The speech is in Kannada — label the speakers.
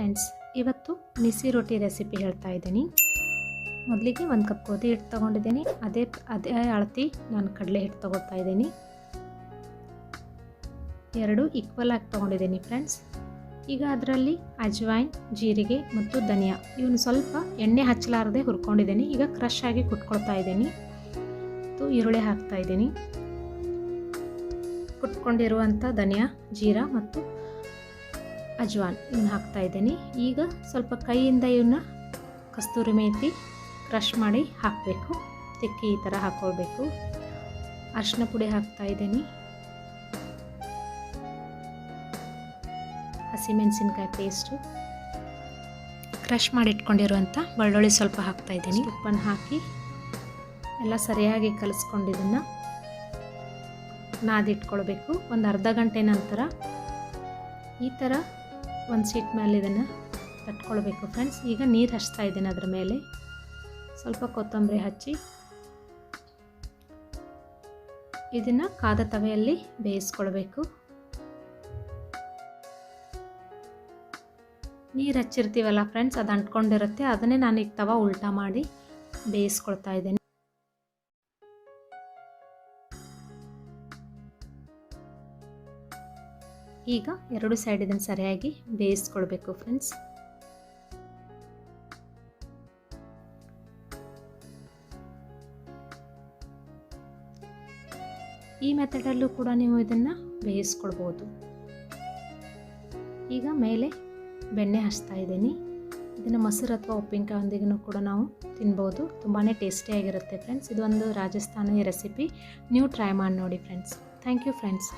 Speaker 1: ಫ್ರೆಂಡ್ಸ್, ಇವತ್ತು ಬಿಸಿ ರೊಟ್ಟಿ ರೆಸಿಪಿ ಹೇಳ್ತಾ ಇದ್ದೀನಿ. ಮೊದಲಿಗೆ ಒಂದು ಕಪ್ ಗೋಧಿ ಹಿಟ್ಟು ತೊಗೊಂಡಿದ್ದೀನಿ. ಅದೇ ಅದೇ ಅಳತಿ ನಾನು ಕಡಲೆ ಹಿಟ್ಟು ತೊಗೊಳ್ತಾ ಇದ್ದೀನಿ. ಎರಡು ಈಕ್ವಲ್ ಆಗಿ ತೊಗೊಂಡಿದ್ದೀನಿ ಫ್ರೆಂಡ್ಸ್. ಈಗ ಅದರಲ್ಲಿ ಅಜ್ವಾಯಿನ್, ಜೀರಿಗೆ ಮತ್ತು ಧನಿಯಾ ಇವನು ಸ್ವಲ್ಪ ಎಣ್ಣೆ ಹಚ್ಚಲಾರದೆ ಹುರ್ಕೊಂಡಿದ್ದೀನಿ. ಈಗ ಕ್ರಶ್ ಆಗಿ ಕುಟ್ಕೊಳ್ತಾ ಇದ್ದೀನಿ. ಮತ್ತು ಈರುಳ್ಳಿ ಹಾಕ್ತಾ ಇದ್ದೀನಿ. ಕುಟ್ಕೊಂಡಿರುವಂಥ ಧನಿಯಾ, ಜೀರಾ ಮತ್ತು ಅಜ್ವಾನ್ ಇವನ್ನ ಹಾಕ್ತಾ ಇದ್ದೀನಿ. ಈಗ ಸ್ವಲ್ಪ ಕೈಯಿಂದ ಇವನ್ನ ಕಸ್ತೂರಿ ಮೇಥಿ ಕ್ರಷ್ ಮಾಡಿ ಹಾಕಬೇಕು. ತಿಕ್ಕಿ ಈ ಥರ ಹಾಕ್ಕೊಳ್ಬೇಕು ಅರಿಶಿನ ಪುಡಿ ಹಾಕ್ತಾ ಇದ್ದೀನಿ. ಹಸಿಮೆಣಸಿನ್ಕಾಯಿ ಪೇಸ್ಟು. ಕ್ರಷ್ ಮಾಡಿ ಇಟ್ಕೊಂಡಿರುವಂಥ ಬೆಳ್ಳುಳ್ಳಿ ಸ್ವಲ್ಪ ಹಾಕ್ತಾ ಇದ್ದೀನಿ. ಉಪ್ಪನ್ನು ಹಾಕಿ ಎಲ್ಲ ಸರಿಯಾಗಿ ಕಲಿಸ್ಕೊಂಡಿದ್ದನ್ನು ನಾದಿಟ್ಕೊಳ್ಬೇಕು. ಒಂದು ಅರ್ಧ ಗಂಟೆ ನಂತರ ಈ ಥರ ಒಂದು ಸೀಟ್ ಮೇಲೆ ಇದನ್ನು ತಟ್ಕೊಳ್ಬೇಕು ಫ್ರೆಂಡ್ಸ್. ಈಗ ನೀರು ಹಚ್ತಾ ಇದ್ದೀನಿ ಅದರ ಮೇಲೆ. ಸ್ವಲ್ಪ ಕೊತ್ತಂಬರಿ ಹಚ್ಚಿ ಇದನ್ನು ಕಾದ ತವೆಯಲ್ಲಿ ಬೇಯಿಸ್ಕೊಳ್ಬೇಕು. ನೀರು ಹಚ್ಚಿರ್ತೀವಲ್ಲ ಫ್ರೆಂಡ್ಸ್, ಅದು ಅಂಟ್ಕೊಂಡಿರುತ್ತೆ. ಅದನ್ನೇ ನಾನು ಈಗ ತವ ಉಲ್ಟಾ ಮಾಡಿ ಬೇಯಿಸ್ಕೊಳ್ತಾ ಇದ್ದೀನಿ. ಈಗ ಎರಡು ಸೈಡ್ ಇದನ್ನು ಸರಿಯಾಗಿ ಬೇಯಿಸ್ಕೊಳ್ಬೇಕು ಫ್ರೆಂಡ್ಸ್ ಈ ಮೆಥಡಲ್ಲೂ ಕೂಡ ನೀವು ಇದನ್ನು ಬೇಯಿಸ್ಕೊಳ್ಬೋದು. ಈಗ ಮೇಲೆ ಬೆಣ್ಣೆ ಹಚ್ತಾ ಇದ್ದೀನಿ. ಇದನ್ನು ಮೊಸರು ಅಥವಾ ಉಪ್ಪಿನಕಾಯೊಂದಿಗೂ ಕೂಡ ನಾವು ತಿನ್ಬೋದು. ತುಂಬಾ ಟೇಸ್ಟಿಯಾಗಿರುತ್ತೆ ಫ್ರೆಂಡ್ಸ್ ಇದೊಂದು ರಾಜಸ್ಥಾನಿ ರೆಸಿಪಿ ನೀವು ಟ್ರೈ ಮಾಡಿ ನೋಡಿ ಫ್ರೆಂಡ್ಸ್ ಥ್ಯಾಂಕ್ ಯು ಫ್ರೆಂಡ್ಸ್